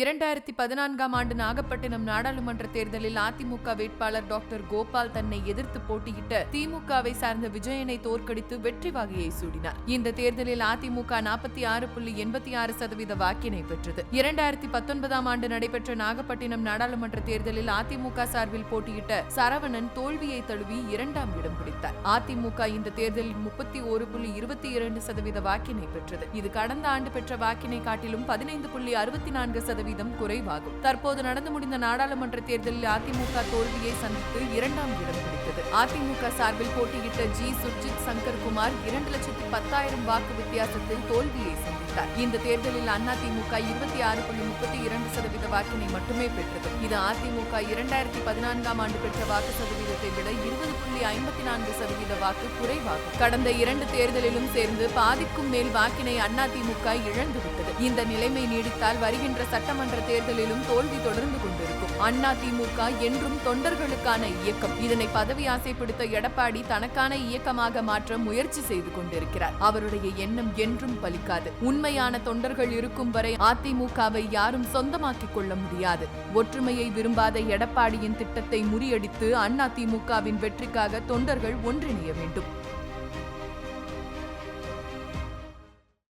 இரண்டாயிரத்தி பதினான்காம் ஆண்டு நாகப்பட்டினம் நாடாளுமன்ற தேர்தலில் அதிமுக வேட்பாளர் டாக்டர் கோபால் தன்னை எதிர்த்து போட்டியிட்ட திமுகவை சார்ந்த விஜயனை தோற்கடித்து வெற்றி வாகையை சூடினார். இந்த தேர்தலில் அதிமுக நாற்பத்தி ஆறு புள்ளி எண்பத்தி ஆறு சதவீத வாக்கினை பெற்றது. இரண்டாயிரத்தி பத்தொன்பதாம் ஆண்டு நடைபெற்ற நாகப்பட்டினம் நாடாளுமன்ற தேர்தலில் அதிமுக சார்பில் போட்டியிட்ட சரவணன் தோல்வியை தழுவி இரண்டாம் இடம் பிடித்தார். அதிமுக இந்த தேர்தலில் முப்பத்தி ஒரு புள்ளி இருபத்தி இரண்டு சதவீத வாக்கினை பெற்றது. இது கடந்த ஆண்டு பெற்ற வாக்கினை காட்டிலும் பதினைந்து புள்ளி அறுபத்தி நான்கு சதவீதம் குறைவாகும். தற்போது நடந்து முடிந்த நாடாளுமன்ற தேர்தலில் அதிமுக தோல்வியை சந்தித்து இரண்டாம் இடம் பிடித்தது. அதிமுக சார்பில் போட்டியிட்ட ஜி. சுர்ஜித் சங்கர் குமார் இரண்டு லட்சத்தி பத்தாயிரம் வாக்கு வித்தியாசத்தில் தோல்வியை சந்தித்தார். இந்த தேர்தலில் அதிமுக இருபத்தி ஆறு புள்ளி முப்பத்தி இரண்டு சதவீத வாக்கினை மட்டுமே பெற்றது. இது அதிமுக இரண்டாயிரத்தி பதினான்காம் ஆண்டு பெற்ற வாக்கு சதவீதத்தை விட இருபது புள்ளி ஐம்பத்தி நான்கு சதவீத வாக்கு குறைவாகும். கடந்த இரண்டு தேர்தலிலும் சேர்ந்து பாதிக்கும் மேல் வாக்கினை அதிமுக இழந்துவிட்டது. இந்த நிலைமை நீடித்தால் வருகின்ற சட்ட சட்டமன்ற தேர்தலிலும் தோல்வி தொடர்ந்து கொண்டிருக்கும். அதிமுக என்றும் தொண்டர்களுக்கான இயக்கம். இதனை பதவி ஆசை பிடித்த எடப்பாடி தனக்கான இயக்கமாக மாற்ற முயற்சி செய்து கொண்டிருக்கிறார். அவருடைய எண்ணம் என்றும் பலிக்காது. உண்மையான தொண்டர்கள் இருக்கும் வரை அதிமுகவை யாரும் சொந்தமாக்கிக் கொள்ள முடியாது. ஒற்றுமையை விரும்பாத எடப்பாடியின் திட்டத்தை முறியடித்து அதிமுகவின் வெற்றிக்காக தொண்டர்கள் ஒன்றிணைய வேண்டும்.